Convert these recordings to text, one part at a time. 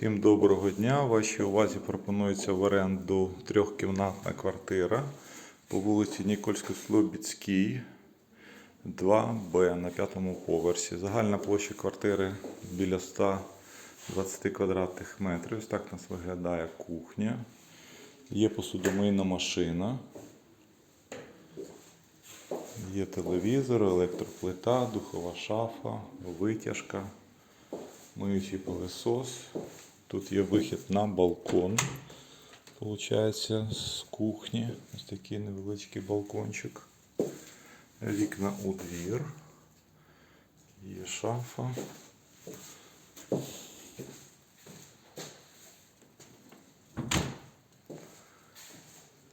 Всім доброго дня. Вашій увазі пропонується в оренду трьохкімнатна квартира по вулиці Нікольсько-Слобідській, 2Б на п'ятому поверсі. Загальна площа квартири біля 120 квадратних метрів. Ось так нас виглядає кухня. Є посудомийна машина. Є телевізор, електроплита, духова шафа, витяжка, миючий пилосос. Тут є вихід на балкон. Получається з кухні. Ось такий невеличкий балкончик. Вікна у двір. Є шафа.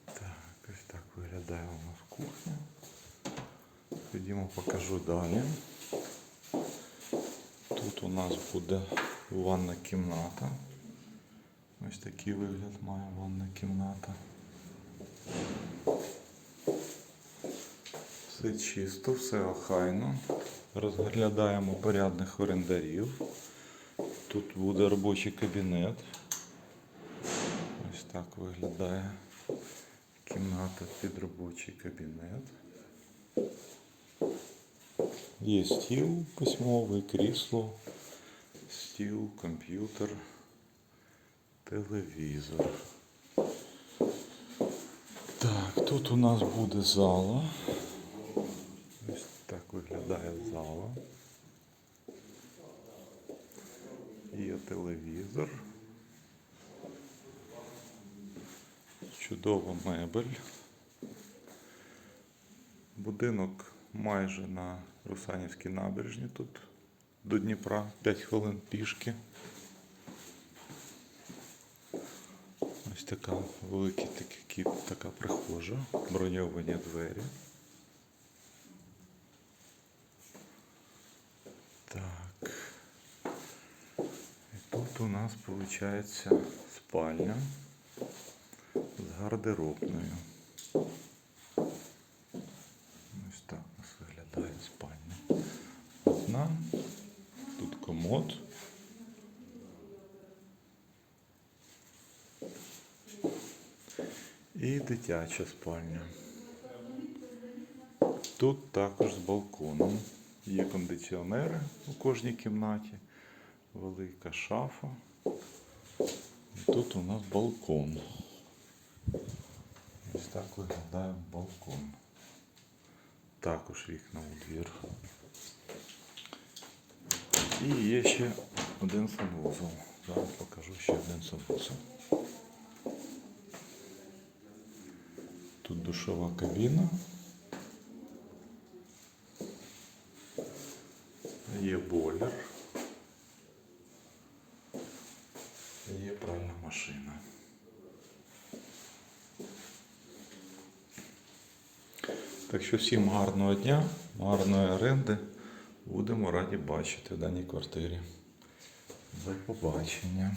Так, ось так виглядає у нас кухня. Ходімо, покажу далі. Тут у нас буде ванна кімната. Ось такий вигляд має ванна кімната. Все чисто, все охайно. Розглядаємо порядних орендарів. Тут буде робочий кабінет. Ось так виглядає кімната під робочий кабінет. Є стіл письмовий, крісло, стіл, комп'ютер, телевізор. Так, тут у нас буде зала. Ось так виглядає зала. Є телевізор. Чудова мебель. Будинок майже на Русанівській набережні тут до Дніпра 5 хвилин пішки. Ось така великий такий кіт, така прихожа, броньовані двері. Так. І тут у нас виходить спальня з гардеробною. Ось так у нас виглядає спальня. Одна, тут комод. І дитяча спальня. Тут також з балконом. Є кондиціонери у кожній кімнаті, велика шафа. Тут у нас балкон. Ось так виглядає балкон. Також вікна у двір. І є ще один санвузол. Зараз покажу ще один санвузол. Тут душова кабіна. Є бойлер. Є пральна машина. Так що всім гарного дня, гарної оренди. Будемо раді бачити в даній квартирі. До побачення.